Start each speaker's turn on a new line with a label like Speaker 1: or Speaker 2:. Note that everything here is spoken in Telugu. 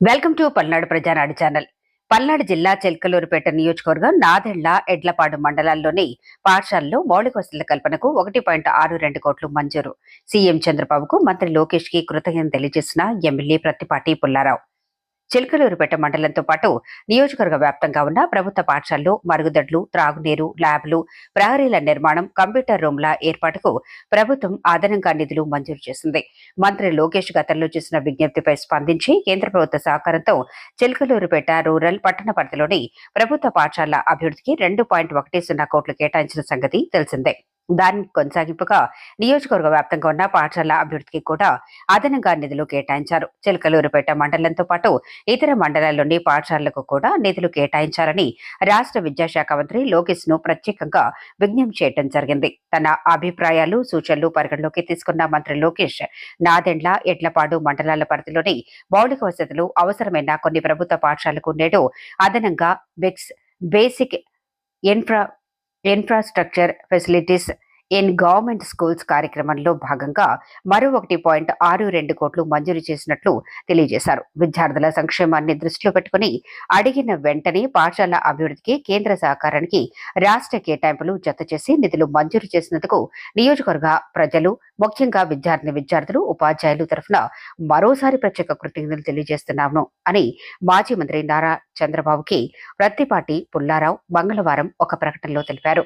Speaker 1: Welcome to Palnadu Prajanadu channel. Palnadu జిల్లా చెల్కలూరుపేట నియోజకవర్గం నాదెళ్ళ ఎడ్లపాడు మండలాల్లోని పాఠశాలలో మౌలిక వసతుల కల్పనకు ఒకటి పాయింట్ ఆరు రెండు కోట్లు మంజూరు. సీఎం చంద్రబాబుకు మంత్రి లోకేష్కి కృతజ్ఞత తెలియజేసిన ఎమ్మెల్యే ప్రత్తిపాటి పుల్లారావు. చిలకలూరుపేట మండలంతో పాటు నియోజకవర్గ వ్యాప్తంగా ఉన్న ప్రభుత్వ పాఠశాలలో మరుగుదొడ్లు త్రాగునీరు ల్యాబ్లు ప్రహరీల నిర్మాణం కంప్యూటర్ రూమ్ల ఏర్పాటుకు ప్రభుత్వం అదనంగా నిధులు మంజూరు చేసింది. మంత్రి లోకేష్ గతంలో చేసిన విజ్ఞప్తిపై స్పందించి కేంద్ర ప్రభుత్వ సహకారంతో చిలకలూరుపేట రూరల్ పట్టణ పరిధిలోని ప్రభుత్వ పాఠశాలల అభివృద్ధికి రెండు పాయింట్ ఒకటి సున్నా కోట్లు కేటాయించిన సంగతి తెలిసిందే. దాన్ని కొనసాగింపుగా నియోజకవర్గ వ్యాప్తంగా ఉన్న పాఠశాల అభివృద్ధికి కూడా అదనంగా నిధులు కేటాయించారు. చిలకలూరుపేట మండలంతో పాటు ఇతర మండలాల్లోని పాఠశాలలకు కూడా నిధులు కేటాయించాలని రాష్ట్ర విద్యాశాఖ మంత్రి లోకేష్ను ప్రత్యేకంగా విజ్ఞప్తి చేయడం జరిగింది. తన అభిప్రాయాలు సూచనలు పరిగణలోకి తీసుకున్న మంత్రి లోకేష్ నాదెండ్ల ఎడ్లపాడు మండలాల పరిధిలోని మౌలిక వసతులు అవసరమైన కొన్ని ప్రభుత్వ పాఠశాలకు నేడు అదనంగా Biks basic infra infrastructure facilities in government schools కార్యక్రమంలో భాగంగా మరో ఒకటి పాయింట్ ఆరు రెండు కోట్లు మంజూరు చేసినట్లు తెలియజేశారు. విద్యార్థుల సంక్షేమాన్ని దృష్టిలో పెట్టుకుని అడిగిన వెంటనే పాఠశాల అభివృద్ధికి కేంద్ర సహకారానికి రాష్ట్ర కేటాయింపులు జత చేసి నిధులు మంజూరు చేసినందుకు నియోజకవర్గ ప్రజలు ముఖ్యంగా విద్యార్థిని విద్యార్థులు ఉపాధ్యాయులు తరఫున మరోసారి ప్రత్యేక కృతజ్ఞతలు తెలియజేస్తున్నాను అని మాజీ మంత్రి నారా చంద్రబాబుకి ప్రత్తిపాటి పుల్లారావు మంగళవారం ఒక ప్రకటనలో తెలిపారు.